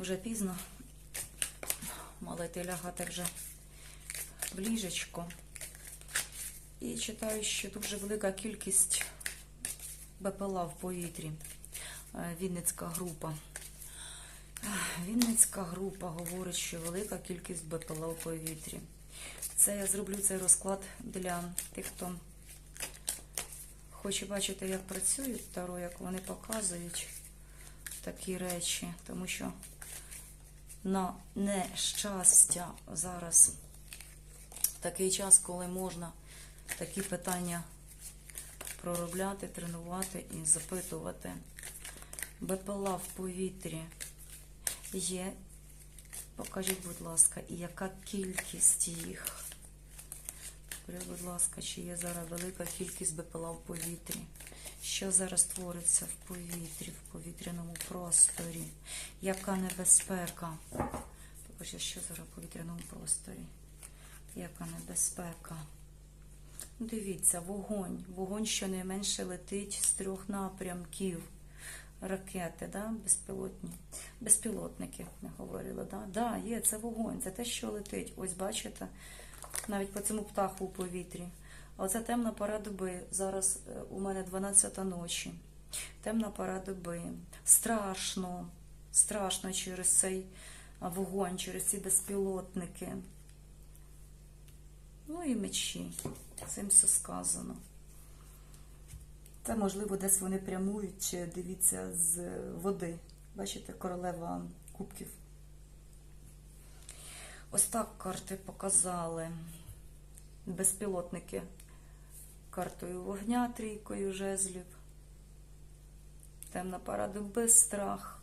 вже пізно. Мала йти лягати вже в ліжечко. І читаю, що дуже велика кількість БПЛА в повітрі. Е, Вінницька група. Вінницька група говорить, що велика кількість БПЛА в повітрі. Це я зроблю цей розклад для тих, хто хоче бачити, як працюють Таро, як вони показують такі речі, тому що на нещастя зараз такий час, коли можна такі питання проробляти, тренувати і запитувати. БПЛА в повітрі є. Покажіть, будь ласка, і яка кількість їх? Скажіть, будь ласка, чи є зараз велика кількість БПЛА в повітрі? Що зараз твориться в повітрі, в повітряному просторі? Яка небезпека? Покажіть, що зараз в повітряному просторі? Яка небезпека? Дивіться, вогонь. Вогонь щонайменше летить з трьох напрямків. Ракети, да? безпілотні. Безпілотники, ми говорили, да? Да, є, це вогонь, це те, що летить. Ось бачите, навіть по цьому птаху у повітрі. Оце темна пора доби. Зараз е, у мене 12 ночі. Темна пора доби. Страшно, страшно через цей вогонь, через ці безпілотники. Ну і мечі. Цим все сказано. Це, можливо, десь вони прямують, чи дивіться з води. Бачите, королева кубків. Ось так карти показали. Безпілотники картою вогня, трійкою жезлів. Темна пара доби, страх.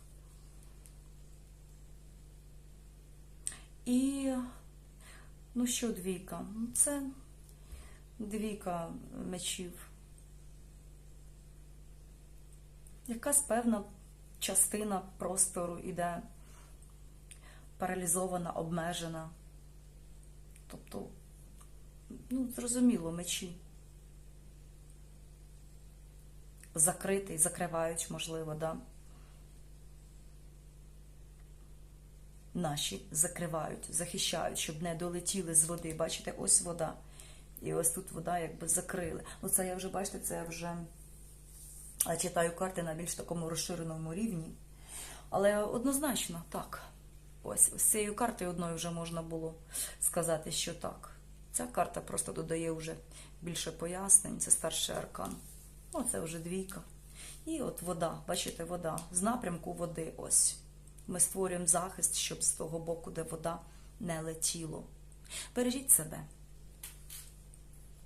І, ну що, двійка? Ну, Це двійка мечів. Якась певна частина простору іде паралізована, обмежена. Тобто, ну, зрозуміло, мечі. Закритий, закривають, можливо, да. Наші закривають, захищають, щоб не долетіли з води. Бачите, ось вода. І ось тут вода якби закрили. Ну, це я вже, бачите, це я вже читаю карти на більш такому розширеному рівні. Але однозначно так. Ось з цією картою одною вже можна було сказати, що так. Ця карта просто додає вже більше пояснень. Це старший аркан. Ну, це вже двійка. І от вода, бачите, вода. З напрямку води ось. Ми створюємо захист, щоб з того боку, де вода, не летіло. Бережіть себе.